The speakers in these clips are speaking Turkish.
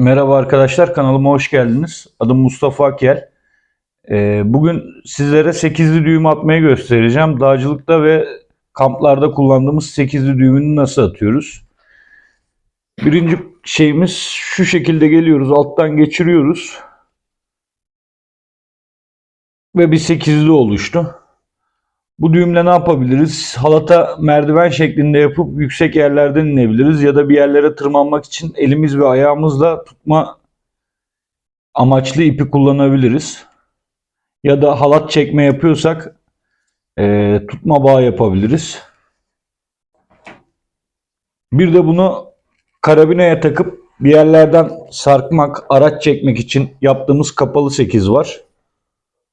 Merhaba arkadaşlar, kanalıma hoş geldiniz. Adım Mustafa Akyel. Ee, bugün sizlere 8'li düğüm atmayı göstereceğim. Dağcılıkta ve kamplarda kullandığımız 8'li düğümünü nasıl atıyoruz? Birinci şeyimiz şu şekilde geliyoruz, alttan geçiriyoruz. Ve bir 8'li oluştu. Bu düğümle ne yapabiliriz? Halata merdiven şeklinde yapıp yüksek yerlerden inebiliriz ya da bir yerlere tırmanmak için elimiz ve ayağımızla tutma amaçlı ipi kullanabiliriz. Ya da halat çekme yapıyorsak eee, tutma bağ yapabiliriz. Bir de bunu karabineye takıp bir yerlerden sarkmak, araç çekmek için yaptığımız kapalı 8 var.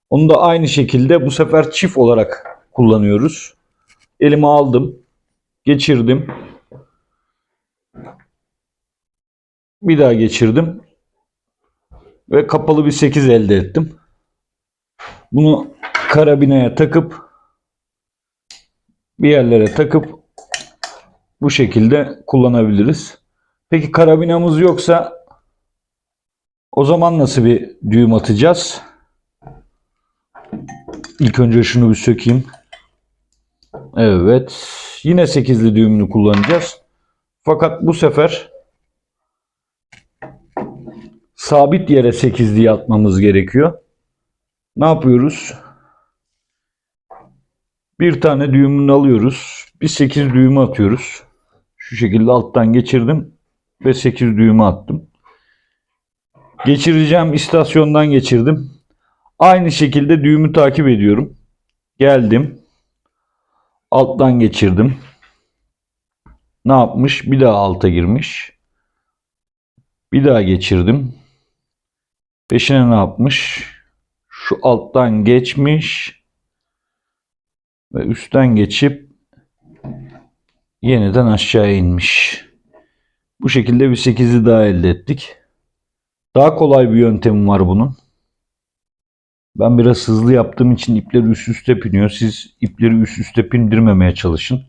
Onu da aynı şekilde bu sefer çift olarak kullanıyoruz. Elime aldım, geçirdim. Bir daha geçirdim. Ve kapalı bir 8 elde ettim. Bunu karabineye takıp bir yerlere takıp bu şekilde kullanabiliriz. Peki karabinamız yoksa o zaman nasıl bir düğüm atacağız? İlk önce şunu bir sökeyim. Evet. Yine 8'li düğümünü kullanacağız. Fakat bu sefer sabit yere 8'liyi atmamız gerekiyor. Ne yapıyoruz? Bir tane düğümünü alıyoruz. Bir 8 düğümü atıyoruz. Şu şekilde alttan geçirdim ve 8 düğümü attım. Geçireceğim istasyondan geçirdim. Aynı şekilde düğümü takip ediyorum. Geldim. Alttan geçirdim. Ne yapmış? Bir daha alta girmiş. Bir daha geçirdim. Peşine ne yapmış? Şu alttan geçmiş. Ve üstten geçip yeniden aşağı inmiş. Bu şekilde bir 8'i daha elde ettik. Daha kolay bir yöntemi var bunun. Ben biraz hızlı yaptığım için ipler üst üste biniyor. Siz ipleri üst üste bindirmemeye çalışın.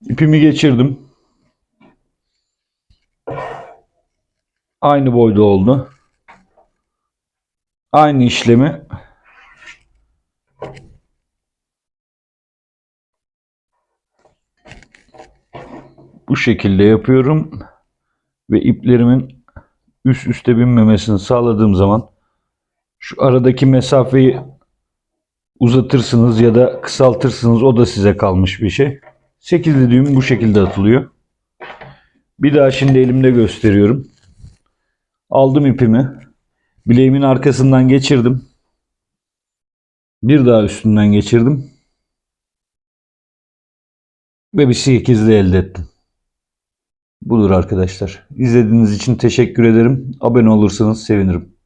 İpimi geçirdim. Aynı boyda oldu. Aynı işlemi bu şekilde yapıyorum ve iplerimin üst üste binmemesini sağladığım zaman şu aradaki mesafeyi uzatırsınız ya da kısaltırsınız o da size kalmış bir şey. 8'li düğüm bu şekilde atılıyor. Bir daha şimdi elimde gösteriyorum. Aldım ipimi. Bileğimin arkasından geçirdim. Bir daha üstünden geçirdim. Ve bir 8'li elde ettim. Budur arkadaşlar. İzlediğiniz için teşekkür ederim. Abone olursanız sevinirim.